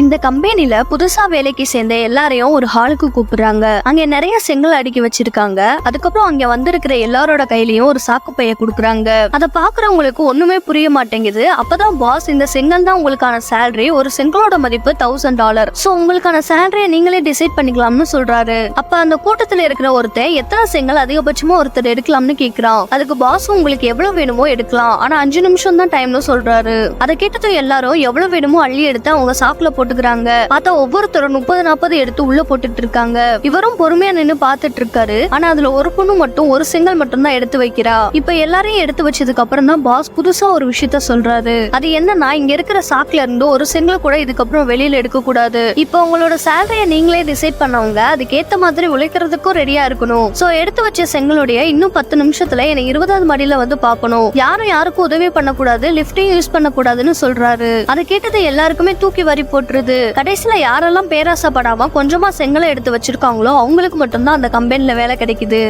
இந்த கம்பெனில புதுசா வேலைக்கு சேர்ந்த எல்லாரையும் ஒரு ஹாலுக்கு கூப்பிடுறாங்க. அங்க நிறைய செங்கல் அடுக்கி வச்சிருக்காங்க. அதுக்கப்புறம் அங்க வந்திருக்கிற எல்லாரோட கையிலயும் ஒரு சாக்கு பைய குடுக்குறாங்க. அதை பாக்குறவங்களுக்கு ஒண்ணுமே புரிய மாட்டேங்குது. அப்பதான் பாஸ் இந்த செங்கல் தான் உங்களுக்கான சேலரி ஒரு செங்கலோட மதிப்பு தௌசண்ட் டாலர் சோ உங்களுக்கான சேலரியை நீங்களே டிசைட் பண்ணிக்கலாம்னு சொல்றாரு. அப்ப அந்த கூட்டத்துல இருக்கிற ஒருத்தன் எத்தனை செங்கல் அதிகபட்சமா ஒருத்தர் எடுக்கலாம்னு கேக்குறான். அதுக்கு பாஸ் உங்களுக்கு எவ்வளவு வேணுமோ எடுக்கலாம். ஆனா அஞ்சு நிமிஷம் தான் டைம்னு சொல்றாரு. அதை கேட்டதும் எல்லாரும் எவ்வளவு வேணுமோ அள்ளி எடுத்து அவங்க சாக்குல போட்டுக்கிறாங்க. பார்த்தா ஒவ்வொருத்தரும் முப்பது நாற்பது எடுத்து உள்ள போட்டுட்டு இருக்காங்க. இவரும் பொறுமையா நின்னு பாத்துட்டு இருக்காரு. ஆனா அதுல ஒரு பொண்ணு மட்டும் ஒரு சிங்கிள் மட்டும் தான் எடுத்து வைக்கிறா. இப்ப எல்லாரையும் எடுத்து வச்சதுக்கு அப்புறம் தான் பாஸ் புதுசா ஒரு விஷயத்த சொல்றாரு. அது என்னன்னா இங்க இருக்கிற சாக்ல இருந்து ஒரு செங்கல் கூட இதுக்கப்புறம் வெளியில எடுக்க கூடாது. இப்ப உங்களோட சேலரிய நீங்களே டிசைட் பண்ணவங்க அதுக்கேத்த மாதிரி உழைக்கிறதுக்கும் ரெடியா இருக்கணும். சோ எடுத்து வச்ச செங்கலுடைய இன்னும் பத்து நிமிஷத்துல என்னை இருபதாவது மாடியில வந்து பாக்கணும் யாரும் யாருக்கும் உதவி பண்ணக்கூடாது லிப்டையும் யூஸ் பண்ணக்கூடாதுன்னு சொல்றாரு. அதை கேட்டது எல்லாருக்குமே தூக்கி வரி போட்டு வருது கடைசியில யாரெல்லாம் பேராசைப்படாம கொஞ்சமா செங்கலை எடுத்து வச்சிருக்காங்களோ அவங்களுக்கு மட்டும்தான் அந்த கம்பெனில வேலை கிடைக்குது.